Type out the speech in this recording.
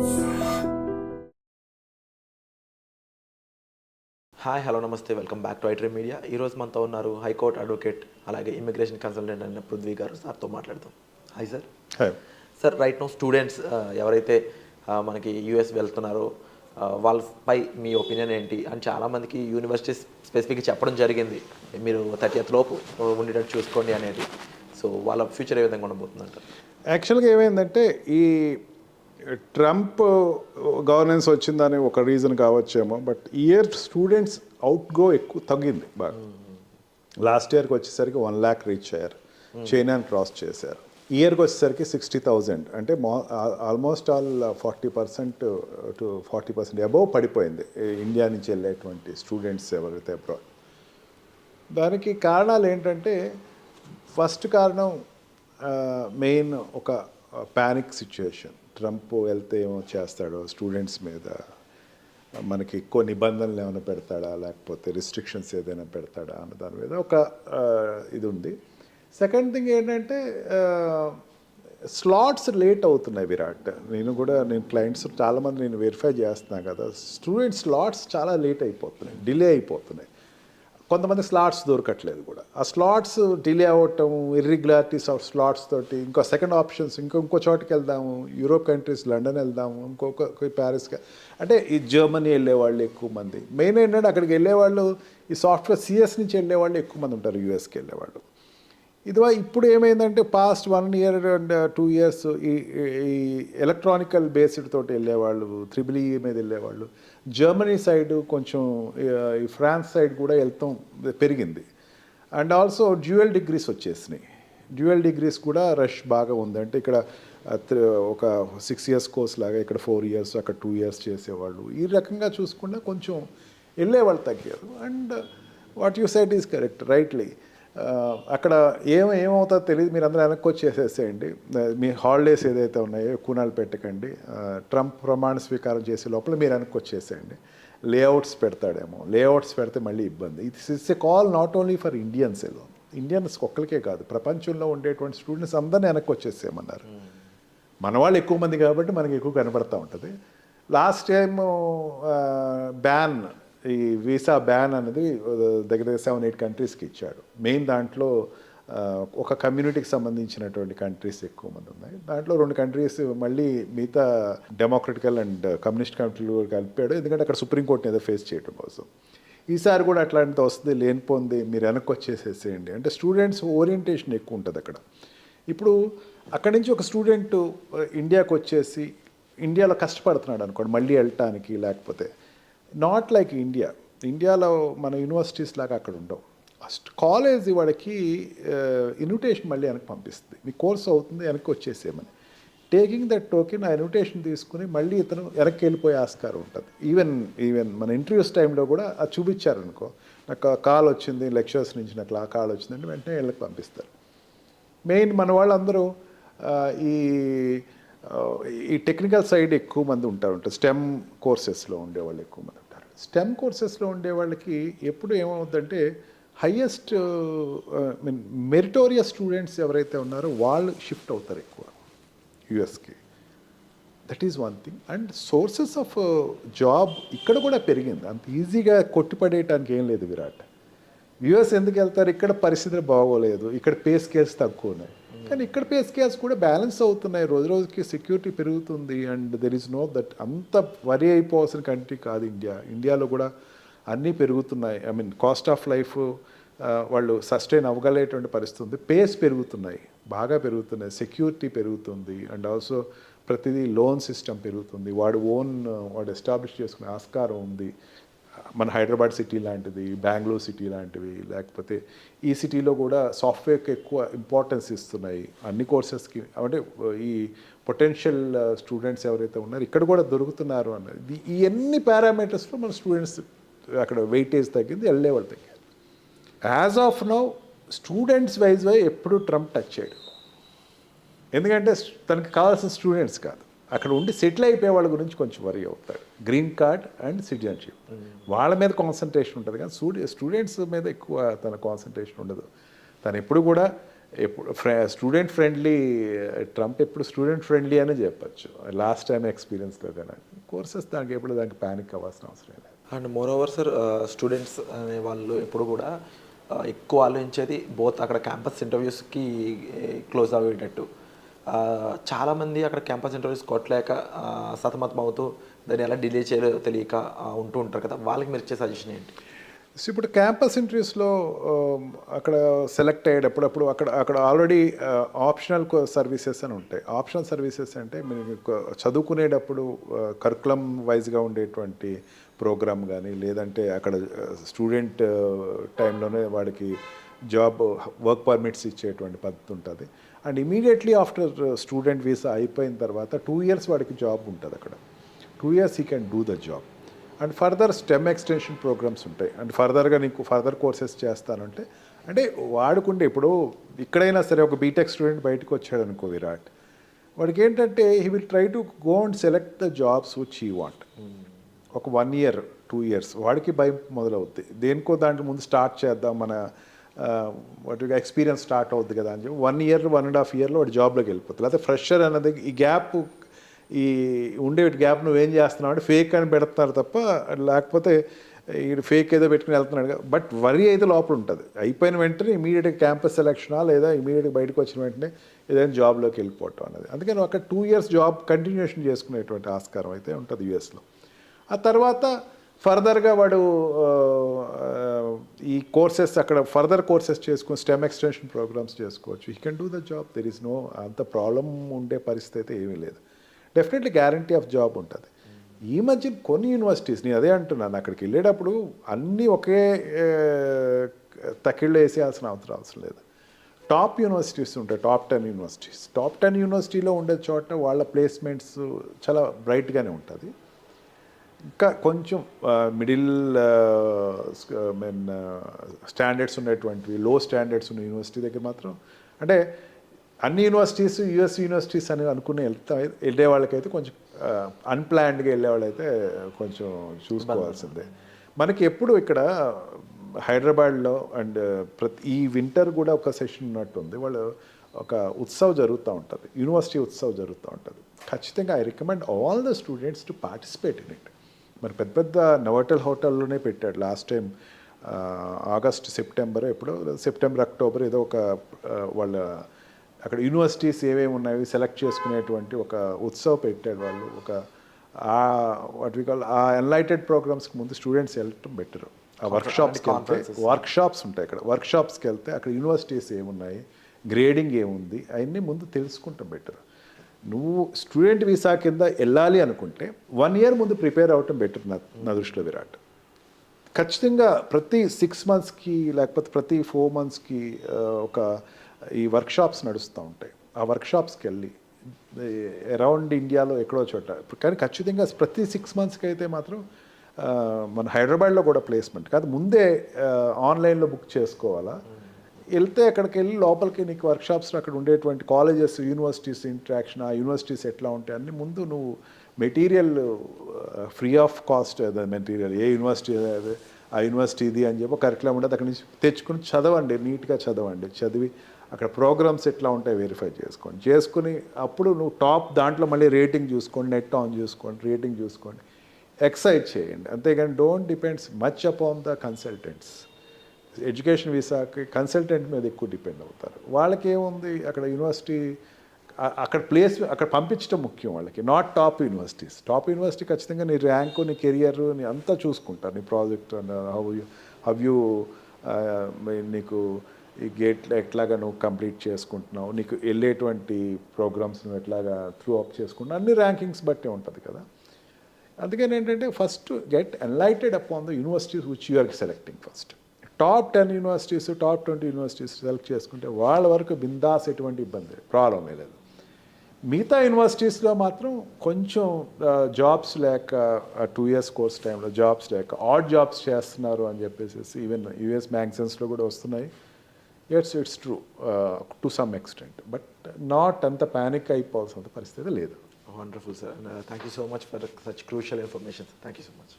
Hi hello నమస్తే. Welcome back to ఐట్రీ media. ఈరోజు మనతో ఉన్నారు హైకోర్టు అడ్వకేట్ అలాగే ఇమిగ్రేషన్ కన్సల్టెంట్ అయిన పృథ్వీ గారు. సార్తో మాట్లాడతాం hi sir. Sir right no students ఎవరైతే మనకి యూఎస్ వెళ్తున్నారో వాళ్ళపై మీ ఒపీనియన్ ఏంటి? అని చాలామందికి యూనివర్సిటీస్ స్పెసిఫిక్గా చెప్పడం జరిగింది. మీరు థర్టీ లోపు ఉండేటట్టు చూసుకోండి అనేది. సో వాళ్ళ ఫ్యూచర్ ఏ విధంగా ఉండబోతుందంటారు? యాక్చువల్గా ఏమైందంటే ఈ ట్రంప్ గవర్నెన్స్ వచ్చిందని ఒక reason కావచ్చేమో but year students out go ఎక్కువ తగ్గింది బాగా. లాస్ట్ ఇయర్కి వచ్చేసరికి వన్ ల్యాక్ రీచ్ అయ్యారు. చైనాని క్రాస్ చేశారు. ఇయర్కి వచ్చేసరికి సిక్స్టీ థౌజండ్ అంటే మా almost all forty percent to forty percent above పడిపోయింది. ఇండియా నుంచి వెళ్ళేటువంటి స్టూడెంట్స్ ఎవరైతే అబ్రాడ్ దానికి కారణాలు ఏంటంటే ఫస్ట్ కారణం మెయిన్ ఒక ప్యానిక్ సిచ్యుయేషన్ ట్రంప్ వెళ్తే ఏమో చేస్తాడో స్టూడెంట్స్ మీద. మనకి ఎక్కువ నిబంధనలు ఏమైనా పెడతాడా? లేకపోతే రిస్ట్రిక్షన్స్ ఏదైనా పెడతాడా? అన్న దాని మీద ఒక ఇది ఉంది. సెకండ్ థింగ్ ఏంటంటే స్లాట్స్ లేట్ అవుతున్నాయి విరాట్. నేను కూడా నేను క్లయింట్స్ చాలామంది నేను వెరిఫై చేస్తున్నాను కదా. స్టూడెంట్స్ స్లాట్స్ చాలా లేట్ అయిపోతున్నాయి డిలే అయిపోతున్నాయి. కొంతమంది స్లాట్స్ దొరకట్లేదు కూడా. ఆ స్లాట్స్ డిలే అవ్వటం ఇర్రెగ్యులారిటీస్ ఆఫ్ స్లాట్స్ తోటి ఇంకో సెకండ్ ఆప్షన్స్ ఇంకో ఇంకో చోటుకి వెళ్దాము యూరోప్ కంట్రీస్ లండన్ వెళ్దాము ఇంకొక ప్యారిస్కి అంటే ఈ జర్మనీ వెళ్ళేవాళ్ళు ఎక్కువ మంది. మెయిన్ ఏంటంటే అక్కడికి వెళ్ళేవాళ్ళు ఈ సాఫ్ట్వేర్ సిఎస్ నుంచి వెళ్ళేవాళ్ళు ఎక్కువ మంది ఉంటారు యూఎస్కి వెళ్ళేవాళ్ళు ఇదివా ఇప్పుడు ఏమైందంటే past one year and two years ఈ ఈ ఎలక్ట్రానికల్ బేస్డ్ తోటి వెళ్ళేవాళ్ళు త్రిబుల్ ఈ మీద వెళ్ళేవాళ్ళు. జర్మనీ సైడ్ కొంచెం uh, ఈ ఫ్రాన్స్ సైడ్ కూడా వెళ్తాం పెరిగింది. అండ్ ఆల్సో డ్యూయల్ డిగ్రీస్ వచ్చేసినాయి. డ్యూయల్ డిగ్రీస్ కూడా రష్ బాగా ఉందంటే ఇక్కడ uh, ఒక సిక్స్ ఇయర్స్ కోర్స్ లాగా ఇక్కడ ఫోర్ ఇయర్స్ అక్కడ టూ ఇయర్స్ చేసేవాళ్ళు. ఈ రకంగా చూసుకుంటే కొంచెం వెళ్ళేవాళ్ళు తగ్గారు. And what you side is correct rightly అక్కడ ఏం ఏమవుతుందో తెలియదు మీరు అందరూ వెనక్కి వచ్చేసేసేయండి మీ హాలిడేస్ ఏదైతే ఉన్నాయో కూనాలు పెట్టకండి. ట్రంప్ ప్రమాణ స్వీకారం చేసే లోపల మీరు వెనక్కి వచ్చేసేయండి లేఅవుట్స్ పెడతాడేమో. లేఅవుట్స్ పెడితే మళ్ళీ ఇబ్బంది. It's it's a call not only for Indians allow Indians ఒక్కరికే కాదు. ప్రపంచంలో ఉండేటువంటి స్టూడెంట్స్ అందరినీ వెనక్కి వచ్చేసేయమన్నారు మన వాళ్ళు ఎక్కువ మంది కాబట్టి మనకి ఎక్కువ కనపడతా ఉంటుంది. లాస్ట్ టైం బ్యాన్ ఈ వీసా బ్యాన్ అనేది దగ్గర దగ్గర సెవెన్ ఎయిట్ కంట్రీస్కి ఇచ్చాడు మెయిన్ దాంట్లో ఒక కమ్యూనిటీకి సంబంధించినటువంటి కంట్రీస్ ఎక్కువ మంది ఉన్నాయి. దాంట్లో రెండు కంట్రీస్ మళ్ళీ మిగతా డెమోక్రటికల్ అండ్ కమ్యూనిస్ట్ కంట్రీలు కలిపాడు. ఎందుకంటే అక్కడ సుప్రీంకోర్టుని ఏదో ఫేస్ చేయడం కోసం. ఈసారి కూడా అట్లాంటిది వస్తుంది లేనిపోంది మీరు వెనక్కి వచ్చేసేసేయండి. అంటే స్టూడెంట్స్ ఓరియంటేషన్ ఎక్కువ ఉంటుంది అక్కడ. ఇప్పుడు అక్కడి నుంచి ఒక స్టూడెంట్ ఇండియాకు వచ్చేసి ఇండియాలో కష్టపడుతున్నాడు అనుకోండి మళ్ళీ వెళ్ళటానికి లేకపోతే. నాట్ లైక్ ఇండియా ఇండియాలో మన యూనివర్సిటీస్ లాగా అక్కడ ఉండవు. ఫస్ట్ కాలేజ్ వాడికి ఇన్విటేషన్ మళ్ళీ వెనక్కి పంపిస్తుంది. మీ కోర్స్ అవుతుంది వెనక్కి వచ్చేసేయమని. టేకింగ్ దట్ టోకెన్ ఆ ఇన్విటేషన్ తీసుకుని మళ్ళీ ఇతను వెనక్కి వెళ్ళిపోయే ఆస్కారం ఉంటుంది. ఈవెన్ ఈవెన్ మన ఇంటర్వ్యూస్ టైంలో కూడా అది చూపించారనుకో నాకు కాల్ వచ్చింది లెక్చర్స్ నుంచి నాకు ఆ కాల్ వచ్చిందంటే వెంటనే వీళ్ళకి పంపిస్తారు. మెయిన్ మన వాళ్ళందరూ ఈ ఈ టెక్నికల్ సైడ్ ఎక్కువ మంది ఉంటారు ఉంటారు స్టెమ్ కోర్సెస్లో ఉండేవాళ్ళు ఎక్కువ మంది ఉంటారు. స్టెమ్ కోర్సెస్లో ఉండే వాళ్ళకి ఎప్పుడు ఏమవుతుందంటే హయ్యెస్ట్ మీన్ మెరిటోరియస్ స్టూడెంట్స్ ఎవరైతే ఉన్నారో వాళ్ళు షిఫ్ట్ అవుతారు ఎక్కువ యుఎస్కి that is one thing and sources of job ఇక్కడ కూడా పెరిగింది. అంత ఈజీగా కొట్టిపడేయటానికి ఏం లేదు విరాట్. యుఎస్ ఎందుకు వెళ్తారు? ఇక్కడ పరిస్థితులు బాగోలేదు. ఇక్కడ పే స్కేల్స్ తక్కువ ఉన్నాయి కానీ ఇక్కడ పే స్కేల్స్ కూడా బ్యాలెన్స్ అవుతున్నాయి. రోజు రోజుకి సెక్యూరిటీ పెరుగుతుంది. And there is no that అంత వరి అయిపోవాల్సిన కంట్రీ కాదు ఇండియా. ఇండియాలో కూడా అన్నీ పెరుగుతున్నాయి. I mean cost of life వాళ్ళు సస్టైన్ అవ్వగలేటువంటి పరిస్థితి ఉంది. పేస్ పెరుగుతున్నాయి. బాగా పెరుగుతున్నాయి. సెక్యూరిటీ పెరుగుతుంది. అండ్ ఆల్సో ప్రతిదీ లోన్ సిస్టమ్ పెరుగుతుంది. వాడు ఓన్ వాడు ఎస్టాబ్లిష్ చేసుకునే ఆస్కారం ఉంది. మన హైదరాబాద్ సిటీ లాంటిది బెంగళూరు సిటీ లాంటివి లేకపోతే ఈ సిటీలో కూడా సాఫ్ట్వేర్కి ఎక్కువ ఇంపార్టెన్స్ ఇస్తున్నాయి. అన్ని కోర్సెస్కి అంటే ఈ పొటెన్షియల్ స్టూడెంట్స్ uh, ఎవరైతే ఉన్నారో ఇక్కడ కూడా దొరుకుతున్నారు అన్నది. ఈ ఎన్ని పారామీటర్స్లో మన స్టూడెంట్స్ అక్కడ వెయిటేజ్ తగ్గింది ఎల్ లెవెల్ తగ్గింది. As of now students wise why ఎప్పుడు ట్రంప్ టచ్ చేయడు. ఎందుకంటే తనకి కావాల్సిన స్టూడెంట్స్ కాదు. అక్కడ ఉండి సెటిల్ అయిపోయే వాళ్ళ గురించి కొంచెం వరి అవుతాడు. గ్రీన్ కార్డ్ అండ్ సిటిజన్షిప్ వాళ్ళ మీద కాన్సన్ట్రేషన్ ఉంటుంది కానీ స్టూడె స్టూడెంట్స్ మీద ఎక్కువ తన కాన్సన్ట్రేషన్ ఉండదు. తను ఎప్పుడు కూడా ఎప్పుడు ఫ్రె స్టూడెంట్ ఫ్రెండ్లీ ట్రంప్ ఎప్పుడు స్టూడెంట్ ఫ్రెండ్లీ అని చెప్పచ్చు. లాస్ట్ టైం ఎక్స్పీరియన్స్లో కానీ కోర్సెస్ దానికి ఎప్పుడు దానికి ప్యానిక్ అవ్వాల్సిన అవసరం లేదు. And moreover sir students అనే వాళ్ళు ఎప్పుడు కూడా ఎక్కువ ఆలోచించేది బోత్ అక్కడ క్యాంపస్ ఇంటర్వ్యూస్కి క్లోజ్ అయ్యేటట్టు. చాలామంది అక్కడ క్యాంపస్ ఇంటర్వ్యూస్ కొట్టలేక సతమతం అవుతూ దాన్ని ఎలా డిలే చేయాలో తెలియక ఉంటూ ఉంటారు కదా. వాళ్ళకి మీరు ఇచ్చే సజెషన్ ఏంటి? సో ఇప్పుడు క్యాంపస్ ఇంటర్వ్యూస్లో అక్కడ సెలెక్ట్ అయ్యేటప్పుడప్పుడు అక్కడ అక్కడ ఆల్రెడీ ఆప్షనల్ సర్వీసెస్ అని ఉంటాయి. ఆప్షనల్ సర్వీసెస్ అంటే మీకు చదువుకునేటప్పుడు కరికులం వైజ్గా ఉండేటువంటి ప్రోగ్రామ్ కానీ లేదంటే అక్కడ స్టూడెంట్ టైంలోనే వాడికి జాబ్ వర్క్ పర్మిట్స్ ఇచ్చేటువంటి పద్ధతి ఉంటుంది. And immediately after student visa అయిపోయిన తర్వాత టూ ఇయర్స్ వాడికి జాబ్ ఉంటుంది అక్కడ. Two years he can do the job and further STEM extension programs ఉంటాయి. అండ్ ఫర్దర్గా నీకు ఫర్దర్ కోర్సెస్ చేస్తానంటే అంటే వాడుకుంటే ఇప్పుడు ఇక్కడైనా సరే ఒక బీటెక్ స్టూడెంట్ బయటకు వచ్చాడు అనుకో విరాట్. వాడికి ఏంటంటే he will try to go and select the jobs which he want ఒక వన్ ఇయర్ టూ ఇయర్స్ వాడికి భయం మొదలవుద్ది. దేనికో దాంట్లో ముందు స్టార్ట్ చేద్దాం మన వాటికి ఎక్స్పీరియన్స్ స్టార్ట్ అవుద్ది కదా అని చెప్పి one year one and half ఇయర్లో వాడు జాబ్లోకి వెళ్ళిపోతుంది లేకపోతే ఫ్రెషర్ అనేది ఈ గ్యాప్ ఈ ఉండే గ్యాప్ నువ్వేం చేస్తున్నావు అంటే ఫేక్ అని పెడుతున్నారు తప్ప లేకపోతే ఈ ఫేక్ ఏదో పెట్టుకుని వెళ్తున్నాడు బట్ వరి అయితే లోపల ఉంటుంది. అయిపోయిన వెంటనే ఇమీడియట్గా క్యాంపస్ సెలక్షనా లేదా ఇమీడియట్గా బయటకు వచ్చిన వెంటనే ఏదైనా జాబ్లోకి వెళ్ళిపోవటం అనేది అందుకని ఒక టూ ఇయర్స్ జాబ్ కంటిన్యూషన్ చేసుకునేటువంటి ఆస్కారం అయితే ఉంటుంది యూఎస్లో ఆ తర్వాత ఫర్దర్గా వాడు ఈ కోర్సెస్ అక్కడ ఫర్దర్ కోర్సెస్ చేసుకుని స్టెమ్ ఎక్స్టెన్షన్ ప్రోగ్రామ్స్ చేసుకోవచ్చు. He can do the job there is no అంత ప్రాబ్లం ఉండే పరిస్థితి అయితే ఏమీ లేదు. డెఫినెట్లీ గ్యారంటీ ఆఫ్ జాబ్ ఉంటుంది. ఈ మధ్య కొన్ని యూనివర్సిటీస్ నేను అదే అంటున్నాను అక్కడికి వెళ్ళేటప్పుడు అన్నీ ఒకే తకిళ్ళు వేసేయాల్సిన అవసరం అవసరం లేదు. టాప్ యూనివర్సిటీస్ ఉంటాయి top ten universities top ten యూనివర్సిటీలో ఉండే చోట వాళ్ళ ప్లేస్మెంట్స్ చాలా బ్రైట్గానే ఉంటుంది. ఇంకా కొంచెం మిడిల్ మీన్ స్టాండర్డ్స్ ఉన్నటువంటివి లో స్టాండర్డ్స్ ఉన్న యూనివర్సిటీ దగ్గర మాత్రం అంటే అన్ని యూనివర్సిటీస్ యుఎస్ యూనివర్సిటీస్ అని అనుకుని వెళ్తా వెళ్ళే వాళ్ళకైతే కొంచెం అన్ప్లాన్డ్గా వెళ్ళే వాళ్ళైతే కొంచెం చూసుకోవాల్సిందే. మనకి ఎప్పుడు ఇక్కడ హైదరాబాద్లో అండ్ ప్రతి ఈ వింటర్ కూడా ఒక సెషన్ ఉన్నట్టుంది వాళ్ళు ఒక ఉత్సవ్ జరుగుతూ ఉంటుంది. యూనివర్సిటీ ఉత్సవ్ జరుగుతూ ఉంటుంది. ఖచ్చితంగా I recommend all the students to participate in it మరి పెద్ద పెద్ద నవోటల్ హోటల్లోనే పెట్టాడు. లాస్ట్ టైం ఆగస్ట్ సెప్టెంబర్ ఎప్పుడో సెప్టెంబర్ అక్టోబర్ ఏదో ఒక వాళ్ళ అక్కడ యూనివర్సిటీస్ ఏమేమి ఉన్నాయి సెలెక్ట్ చేసుకునేటువంటి ఒక ఉత్సవ్ పెట్టాడు వాళ్ళు. ఒక ఆ వాట్ వి కాల్ ఆ ఎన్లైటెడ్ ప్రోగ్రామ్స్కి ముందు స్టూడెంట్స్ వెళ్ళటం బెటర్ ఆ వర్క్ షాప్స్కి వెళ్తే వర్క్ షాప్స్ ఉంటాయి ఇక్కడ వర్క్ షాప్స్కి వెళ్తే అక్కడ యూనివర్సిటీస్ ఏమున్నాయి? గ్రేడింగ్ ఏముంది? అవన్నీ ముందు తెలుసుకుంటాం బెటర్ నువ్వు స్టూడెంట్ వీసా కింద వెళ్ళాలి అనుకుంటే వన్ ఇయర్ ముందు ప్రిపేర్ అవ్వటం బెటర్ నా నా దృష్టిలో విరాట్. ఖచ్చితంగా ప్రతి సిక్స్ మంత్స్కి లేకపోతే ప్రతి ఫోర్ మంత్స్కి ఒక ఈ వర్క్షాప్స్ నడుస్తూ ఉంటాయి. ఆ వర్క్షాప్స్కి వెళ్ళి అరౌండ్ ఇండియాలో ఎక్కడో చోట. కానీ ఖచ్చితంగా ప్రతి సిక్స్ మంత్స్కి అయితే మాత్రం మన హైదరాబాద్లో కూడా ప్లేస్మెంట్ కాదు ముందే ఆన్లైన్లో బుక్ చేసుకోవాలా? వెళ్తే అక్కడికి వెళ్ళి లోపలికి నీకు వర్క్షాప్స్ అక్కడ ఉండేటువంటి కాలేజెస్ యూనివర్సిటీస్ ఇంట్రాక్షన్ ఆ యూనివర్సిటీస్ ఎట్లా ఉంటాయి అన్ని ముందు నువ్వు material free of cost material A university అది ఆ యూనివర్సిటీ ఇది అని చెప్పి కరికులం ఉండదు. అక్కడి నుంచి తెచ్చుకుని చదవండి నీట్గా చదవండి. చదివి అక్కడ ప్రోగ్రామ్స్ ఎట్లా ఉంటాయి వెరిఫై చేసుకోండి. చేసుకుని అప్పుడు నువ్వు టాప్ దాంట్లో మళ్ళీ రేటింగ్ చూసుకోండి నెట్ ఆన్ చూసుకోండి రేటింగ్ చూసుకోండి. ఎక్సైజ్ చేయండి. అంతేగాని don't depends much upon the consultants education వీసాకి consultant మీద ఎక్కువ డిపెండ్ అవుతారు. వాళ్ళకి ఏముంది అక్కడ యూనివర్సిటీ అక్కడ ప్లేస్ అక్కడ పంపించడం ముఖ్యం వాళ్ళకి. Not top universities top university ఖచ్చితంగా నీ ర్యాంకు నీ కెరియర్ నీ అంతా చూసుకుంటారు. నీ project how you how you నీకు ఈ గేట్ ఎట్లాగా నువ్వు కంప్లీట్ చేసుకుంటున్నావు నీకు వెళ్ళేటువంటి ప్రోగ్రామ్స్ నువ్వు ఎట్లాగా త్రూ అప్ చేసుకుంటున్నావు అన్ని ర్యాంకింగ్స్ బట్టే ఉంటుంది కదా. అందుకని ఏంటంటే first get enlightened upon the universities which you are selecting first top ten universities top twenty universities select చేసుకుంటే వాళ్ళ వరకు బిందాస్ ఎటువంటి ఇబ్బంది ప్రాబ్లం లేదు. మిగతా యూనివర్సిటీస్లో మాత్రం కొంచెం జాబ్స్ లేక టూ ఇయర్స్ కోర్స్ టైంలో జాబ్స్ లేక ఆడ్ జాబ్స్ చేస్తున్నారు అని చెప్పేసి ఈవెన్ యూఎస్ మ్యాగజైన్స్లో కూడా వస్తున్నాయి. It's it's true to some extent but not అంత ప్యానిక్ అయిపోవాల్సిన పరిస్థితి లేదు. Wonderful sir thank you so much for such crucial information thank you so much